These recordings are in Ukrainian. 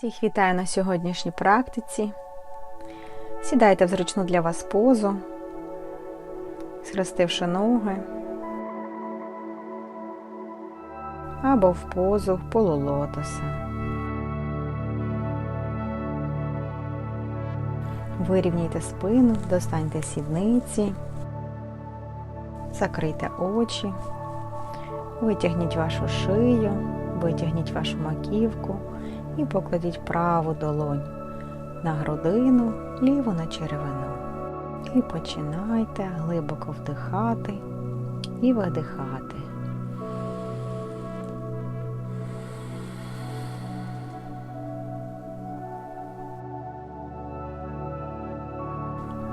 Всіх вітаю на сьогоднішній практиці. Сідайте в зручну для вас позу, схрестивши ноги або в позу полулотоса. Вирівняйте спину, достаньте сідниці, закрийте очі, витягніть вашу шию, витягніть вашу маківку і покладіть праву долонь на грудину, ліву на черевину. І починайте глибоко вдихати і видихати.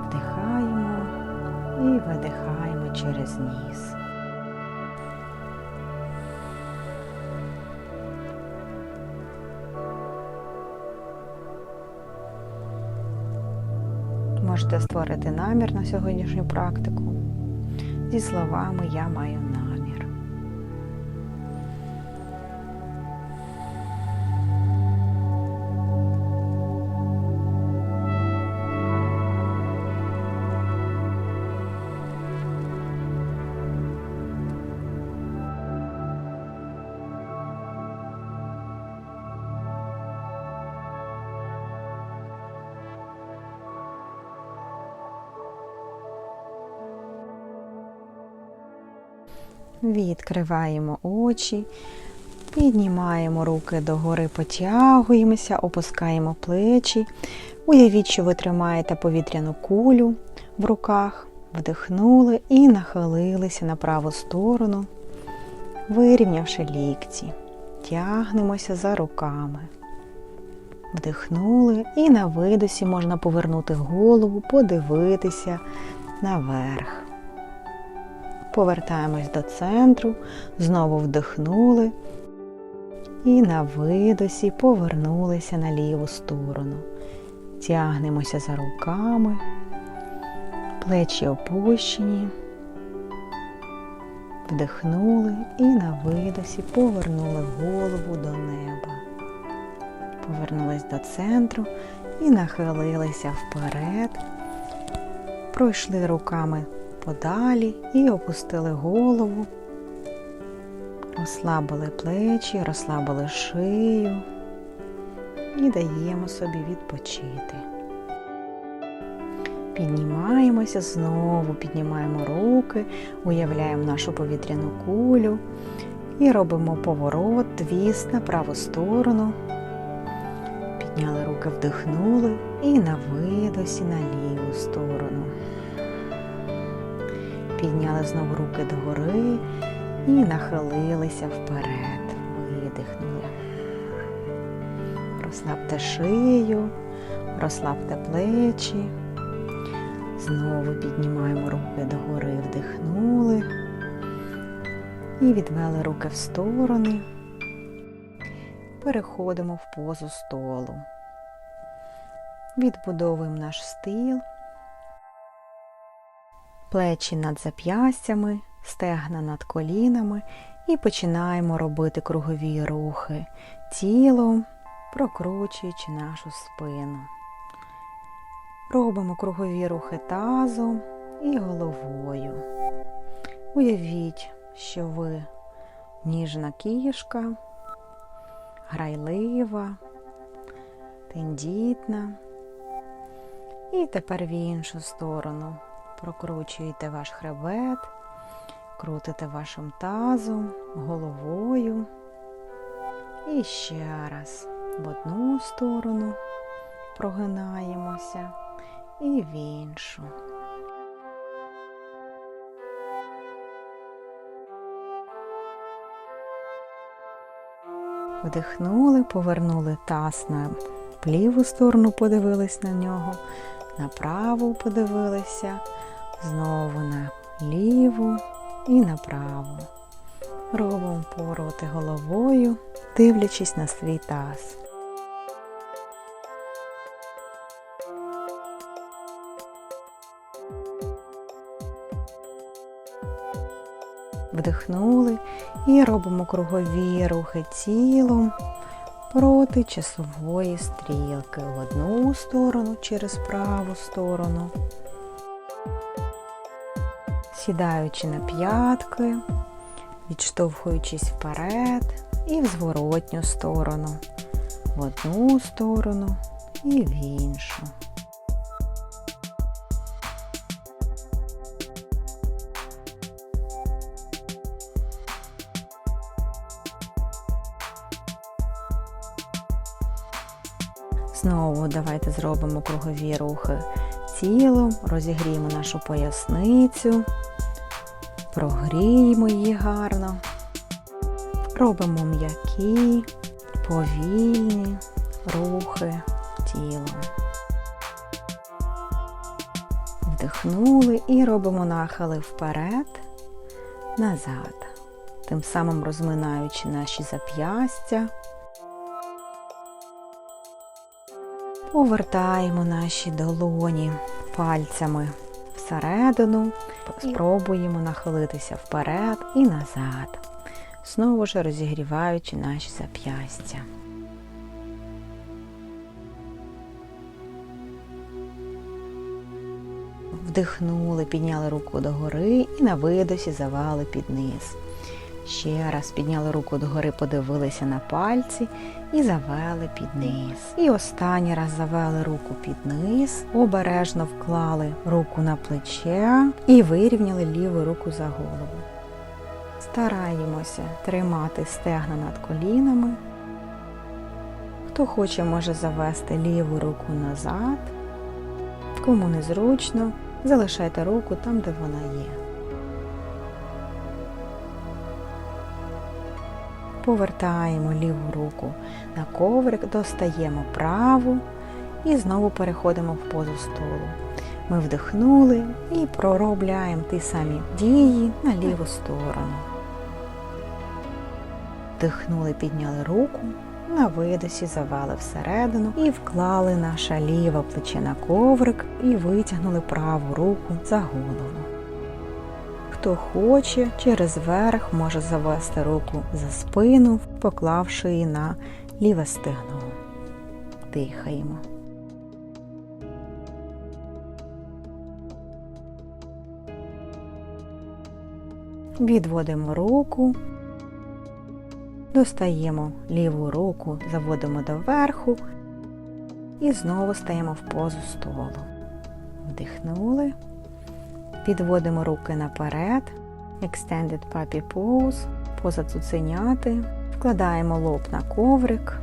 Вдихаємо і видихаємо через ніс. Створити намір на сьогоднішню практику зі словами Я маю намір. Відкриваємо очі, піднімаємо руки догори, потягуємося, опускаємо плечі. Уявіть, що ви тримаєте повітряну кулю в руках, вдихнули і нахилилися на праву сторону, вирівнявши лікті. Тягнемося за руками. Вдихнули і на видосі можна повернути голову, подивитися наверх. Повертаємось до центру, знову вдихнули і на видосі повернулися на ліву сторону. Тягнемося за руками, плечі опущені, вдихнули і на видосі повернули голову до неба. Повернулись до центру і нахилилися вперед, пройшли руками подалі і опустили голову, розслабили плечі, розслабили шию і даємо собі відпочити. Піднімаємося знову, піднімаємо руки, уявляємо нашу повітряну кулю і робимо поворот, твіст на праву сторону. Підняли руки, вдихнули і на видосі на ліву сторону. Підняли знову руки догори і нахилилися вперед. Видихнули. Розслабте шию, розслабте плечі. Знову піднімаємо руки догори, вдихнули. І відвели руки в сторони. Переходимо в позу столу. Відбудовуємо наш стіл плечі над зап'ястями, стегна над колінами і починаємо робити кругові рухи тілом, прокручуючи нашу спину. Робимо кругові рухи тазом і головою. Уявіть, що ви ніжна кішка, грайлива, тендітна. І тепер в іншу сторону прокручуєте ваш хребет, крутите вашим тазом, головою. І ще раз в одну сторону прогинаємося і в іншу. Вдихнули, повернули таз на ліву сторону, подивились на нього, на праву подивилися, Знову на ліву і направо. Робимо повороти головою, дивлячись на свій таз. Вдихнули і робимо кругові рухи тілом, проти часової стрілки в одну сторону через праву сторону, сідаючи на п'ятки, відштовхуючись вперед і в зворотню сторону, в одну сторону і в іншу. Знову давайте зробимо кругові рухи тілом, розігріємо нашу поясницю, прогріємо її гарно, робимо м'які, повільні рухи тілом. Вдихнули і робимо нахили вперед, назад, тим самим розминаючи наші зап'ястя. Повертаємо наші долоні пальцями всередину, спробуємо нахилитися вперед і назад, знову ж розігріваючи наші зап'ястя. Вдихнули, підняли руку догори і на видосі завали під низ. Ще раз підняли руку догори, подивилися на пальці і завели під низ. І останній раз завели руку під низ, обережно вклали руку на плече і вирівняли ліву руку за голову. Стараємося тримати стегна над колінами. Хто хоче, може завести ліву руку назад. Кому незручно, залишайте руку там, де вона є. Повертаємо ліву руку на коврик, достаємо праву і знову переходимо в позу столу. Ми вдихнули і проробляємо ті самі дії на ліву сторону. Вдихнули, підняли руку, на видосі завели всередину і вклали наше ліве плече на коврик і витягнули праву руку за голову. Хто хоче, через верх може завести руку за спину, поклавши її на ліве стегно. Дихаємо. Відводимо руку, достаємо ліву руку, заводимо до верху і знову стаємо в позу столу. Вдихнули. Підводимо руки наперед, Extended Puppy Pose, поза цуценяти, вкладаємо лоб на коврик.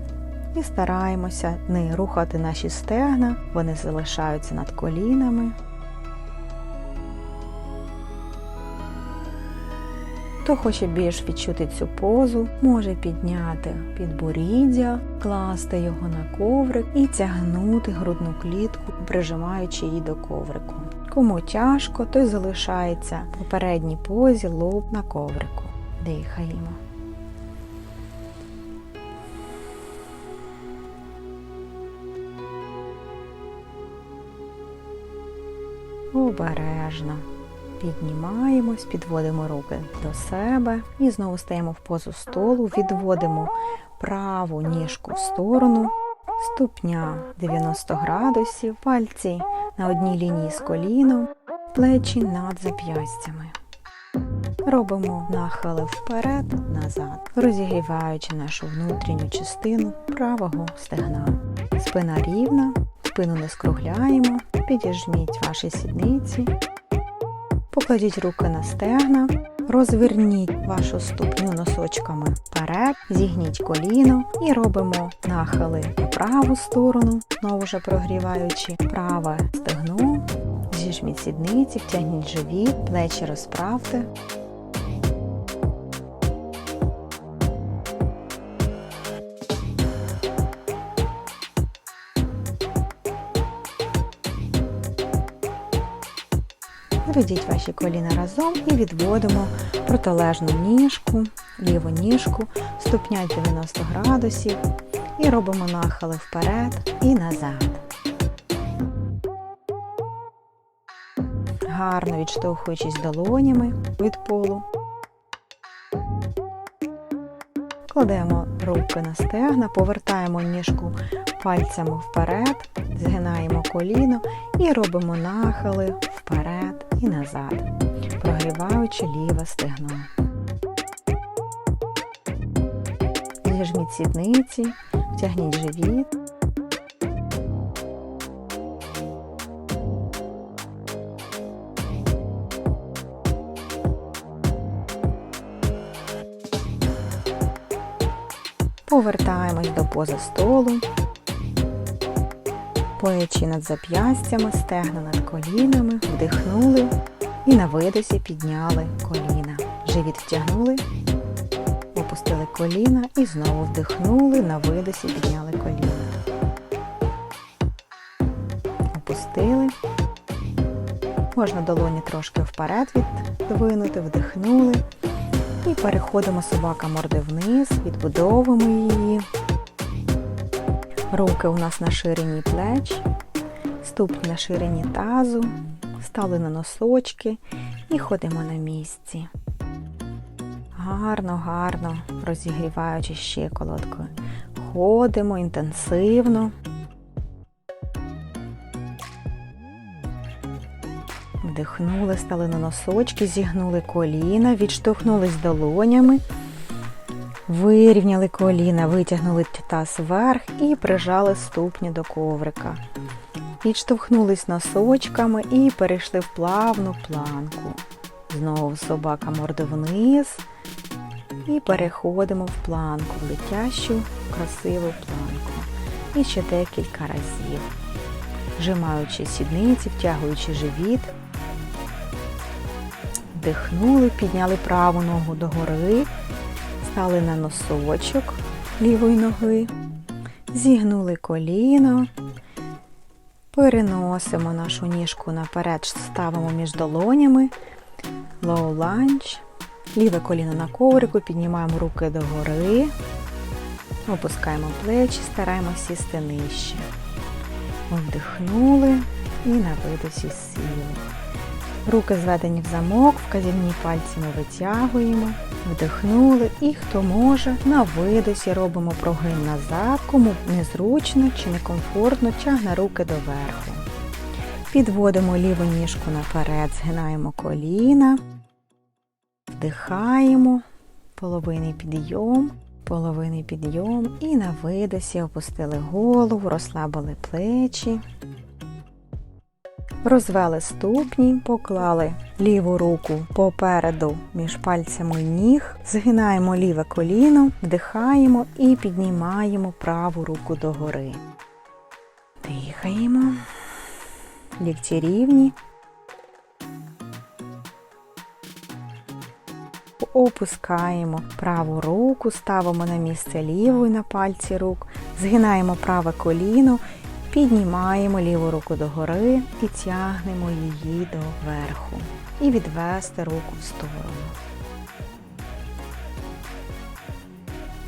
І стараємося не рухати наші стегна, вони залишаються над колінами. Хто хоче більш відчути цю позу, може підняти підборіддя, класти його на коврик і тягнути грудну клітку, прижимаючи її до коврику. Кому тяжко, той залишається в попередній позі лоб на коврику. Дихаємо. Обережно. Піднімаємось, підводимо руки до себе і знову стаємо в позу столу, відводимо праву ніжку в сторону, ступня 90 градусів, пальці на одній лінії з коліном, плечі над зап'ястями. Робимо нахили вперед, назад, розігріваючи нашу внутрішню частину правого стегна. Спина рівна, спину не скругляємо, підіжміть ваші сідниці, покладіть руки на стегна, розверніть вашу ступню носочками вперед, зігніть коліно і робимо нахили на праву сторону, знову ж прогріваючи праве стегно, зіжміть сідниці, втягніть живіт, плечі розправте. Зведіть ваші коліна разом і відводимо протилежну ніжку, ліву ніжку, ступня 90 градусів і робимо нахили вперед і назад. Гарно відштовхуючись долонями від полу. Кладемо руки на стегна, повертаємо ніжку пальцями вперед, згинаємо коліно і робимо нахили вперед і назад, прогріваючи ліве стегно. Зіжміть сідниці, втягніть живіт. Повертаємось до пози столу, плечі над зап'ястями, стегна над колінами, вдихнули і на видосі підняли коліна. Живіт втягнули, опустили коліна і знову вдихнули, на видосі підняли коліна. Опустили. Можна долоні трошки вперед віддвинути, вдихнули. І переходимо собака морди вниз, відбудовуємо її. Руки у нас на ширині плеч, ступні на ширині тазу, стали на носочки і ходимо на місці. Гарно, гарно розігріваючи щиколоткою. Ходимо інтенсивно. Вдихнули, стали на носочки, зігнули коліна, відштовхнулись долонями, вирівняли коліна, витягнули таз вверх і прижали ступні до коврика. Відштовхнулись носочками і перейшли в плавну планку. Знову собака морди вниз. І переходимо в планку, в летящу, красиву планку. І ще декілька разів. Вжимаючи сідниці, втягуючи живіт. Вдихнули, підняли праву ногу догори, стали на носочок лівої ноги, зігнули коліно, переносимо нашу ніжку наперед, ставимо між долонями, low lunge, ліве коліно на коврику, піднімаємо руки догори, опускаємо плечі, стараємося сісти нижче. Вдихнули і на видосі сіли. Руки зведені в замок, вказівні пальці ми витягуємо, вдихнули і хто може, на видосі робимо прогин назад, кому незручно чи некомфортно, тягне руки доверху. Підводимо ліву ніжку наперед, згинаємо коліна, вдихаємо, половинний підйом, половинний підйом і на видосі опустили голову, розслабили плечі. Розвели ступні, поклали ліву руку попереду між пальцями ніг, згинаємо ліве коліно, вдихаємо і піднімаємо праву руку догори. Дихаємо, лікті рівні. Опускаємо праву руку, ставимо на місце лівої на пальці рук, згинаємо праве коліно Піднімаємо ліву руку догори і тягнемо її доверху. І відвести руку в сторону.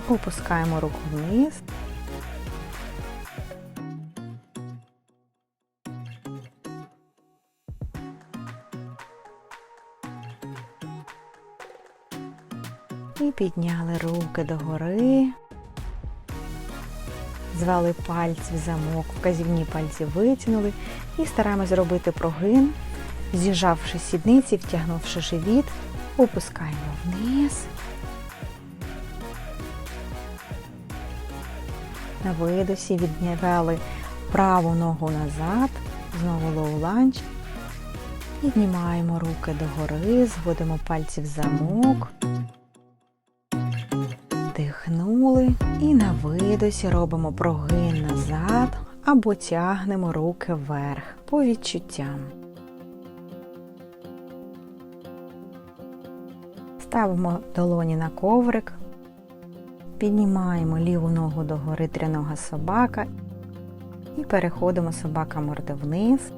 Опускаємо руку вниз. І підняли руки догори звели пальці в замок, вказівні пальці витягнули і стараємось зробити прогин, з'їжджавши сідниці, втягнувши живіт, опускаємо вниз. На видосі віднявели праву ногу назад, знову lunge. Піднімаємо руки догори, зводимо пальці в замок. Вдихнули і на видосі робимо прогин назад або тягнемо руки вверх по відчуттям. Ставимо долоні на коврик, піднімаємо ліву ногу до гори трянога собака і переходимо собака морди вниз,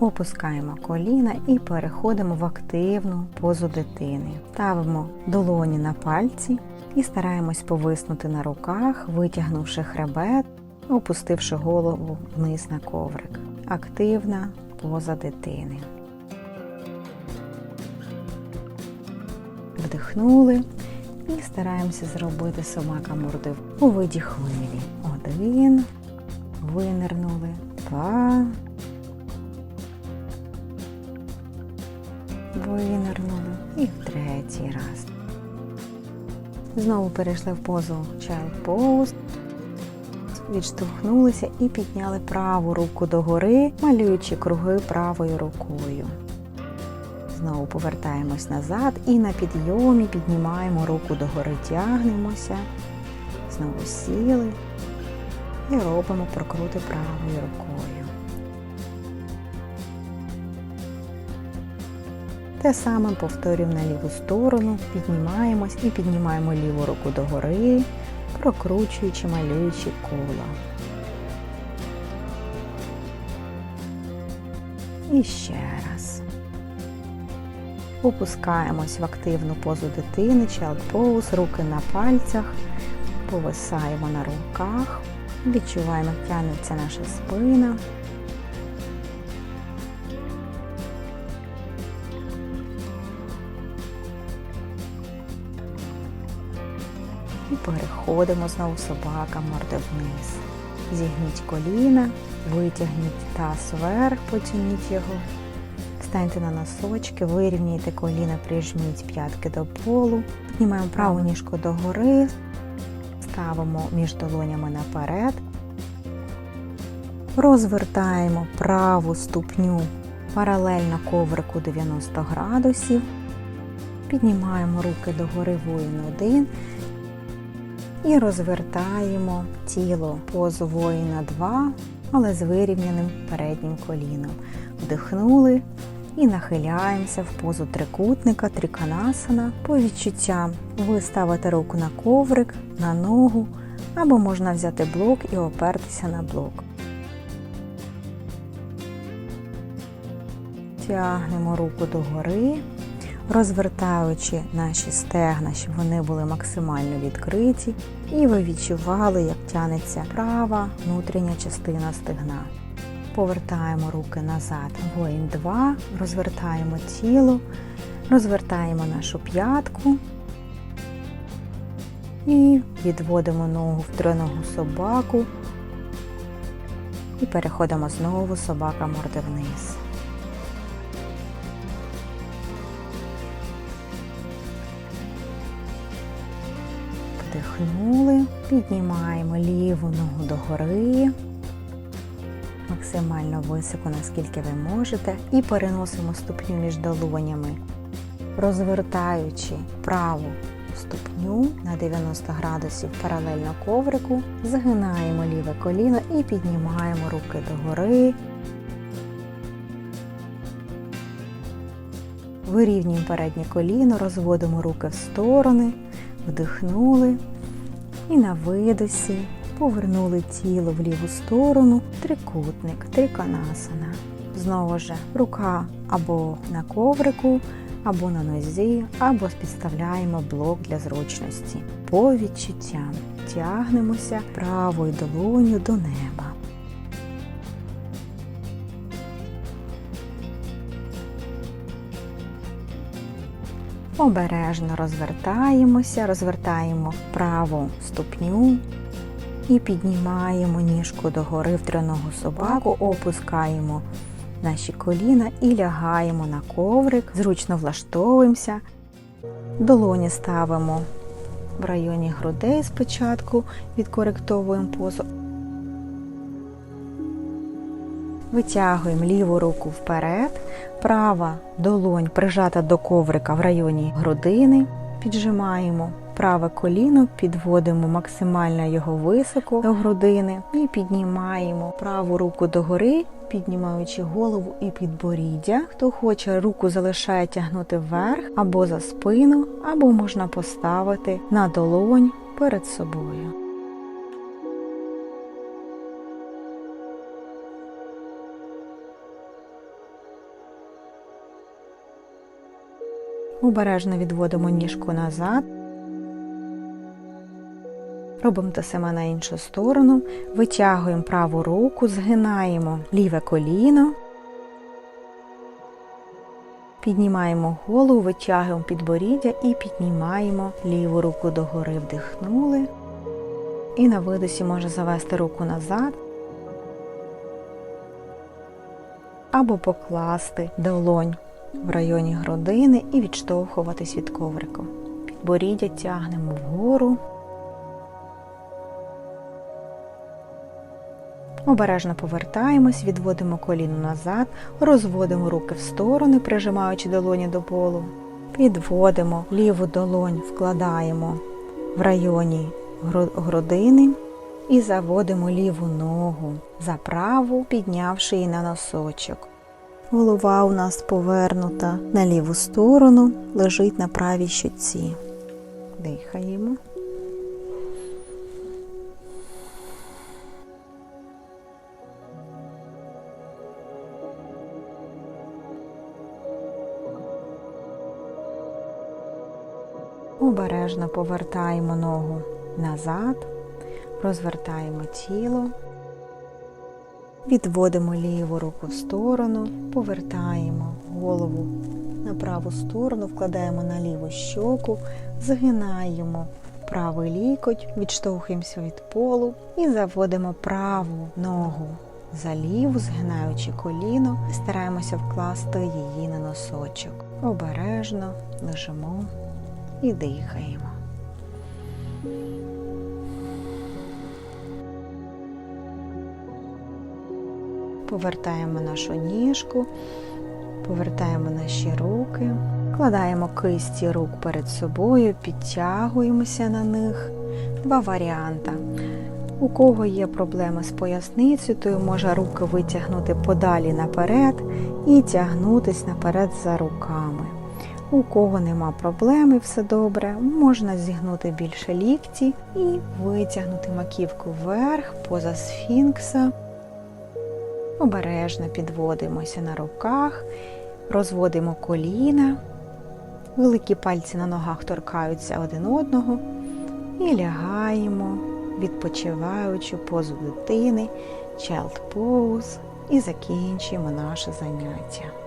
опускаємо коліна і переходимо в активну позу дитини. Ставимо долоні на пальці і стараємось повиснути на руках, витягнувши хребет, опустивши голову вниз на коврик. Активна поза дитини. Вдихнули, І стараємося зробити собака морди у виді хвилі. Один. Винирнули. Два. Винирнули. І в третій раз. Знову перейшли в позу Child Pose. Відштовхнулися і підняли праву руку догори, малюючи круги правою рукою. Знову повертаємось назад і на підйомі піднімаємо руку догори, тягнемося, знову сіли і робимо прокрути правою рукою. Те саме повторюємо на ліву сторону, піднімаємось і піднімаємо ліву руку догори, прокручуючи, малюючи кола. І ще раз. Опускаємось в активну позу дитини, child pose, руки на пальцях, повисаємо на руках, відчуваємо, як тягнеться наша спина. Переходимо знову собака морди вниз. Зігніть коліна, витягніть таз вверх, потягніть його. Станьте на носочки, вирівняйте коліна, прижміть п'ятки до полу. Піднімаємо праву ніжку догори, ставимо між долонями наперед. Розвертаємо праву ступню паралельно коврику 90 градусів. Піднімаємо руки догори воїн 1 і розвертаємо тіло позу воїна 2, але з вирівняним переднім коліном. Вдихнули і нахиляємося в позу трикутника, триканасана. По відчуттям ви ставите руку на коврик, на ногу, або можна взяти блок і опертися на блок. Тягнемо руку догори, розвертаючи наші стегна, щоб вони були максимально відкриті, і ви відчували, як тянеться права внутрішня частина стегна. Повертаємо руки назад. Воїн 2, розвертаємо тіло, розвертаємо нашу п'ятку і відводимо ногу в триногу собаку і переходимо знову собака морди вниз. Вдихнули, піднімаємо ліву ногу догори, максимально високо, наскільки ви можете, і переносимо ступню між долонями, розвертаючи праву ступню на 90 градусів паралельно коврику, згинаємо ліве коліно і піднімаємо руки догори. Вирівнюємо переднє коліно, розводимо руки в сторони, вдихнули і на видосі повернули тіло в ліву сторону, трикутник, триканасана. Знову ж рука або на коврику, або на нозі, або підставляємо блок для зручності. По відчуттям тягнемося правою долоню до неба. Обережно розвертаємося, розвертаємо праву ступню і піднімаємо ніжку догори в триногу собаку, опускаємо наші коліна і лягаємо на коврик, зручно влаштовуємося. Долоні ставимо в районі грудей спочатку, відкоректовуємо позу. Витягуємо ліву руку вперед, права долонь прижата до коврика в районі грудини, піджимаємо праве коліно, підводимо максимально його високо до грудини і піднімаємо праву руку догори, піднімаючи голову і підборіддя. Хто хоче, руку залишає тягнути вверх або за спину, або можна поставити на долонь перед собою. Обережно відводимо ніжку назад. Робимо те саме на іншу сторону. Витягуємо праву руку, згинаємо ліве коліно, Піднімаємо голову, витягуємо підборіддя і піднімаємо ліву руку догори, вдихнули. І на видосі можна завести руку назад. Або покласти долонь в районі грудини і відштовхуватись від коврику. Підборіддя тягнемо вгору. Обережно повертаємось, відводимо коліно назад, розводимо руки в сторони, прижимаючи долоні до полу. Підводимо ліву долонь, вкладаємо в районі грудини і заводимо ліву ногу за праву, піднявши її на носочок. Голова у нас повернута на ліву сторону, лежить на правій щоці. Дихаємо. Обережно повертаємо ногу назад, розвертаємо тіло, відводимо ліву руку в сторону, повертаємо голову на праву сторону, вкладаємо на ліву щоку, згинаємо правий лікоть, відштовхуємося від полу і заводимо праву ногу за ліву, згинаючи коліно, стараємося вкласти її на носочок. Обережно лежимо і дихаємо. Повертаємо нашу ніжку, повертаємо наші руки, кладаємо кисті рук перед собою, підтягуємося на них. Два варіанти. У кого є проблеми з поясницею, той може руки витягнути подалі наперед і тягнутись наперед за руками. У кого нема проблеми, все добре, можна зігнути більше лікті і витягнути маківку вверх, поза сфінкса. Обережно підводимося на руках, розводимо коліна, великі пальці на ногах торкаються один одного і лягаємо, відпочиваючи позу дитини, child pose і закінчуємо наше заняття.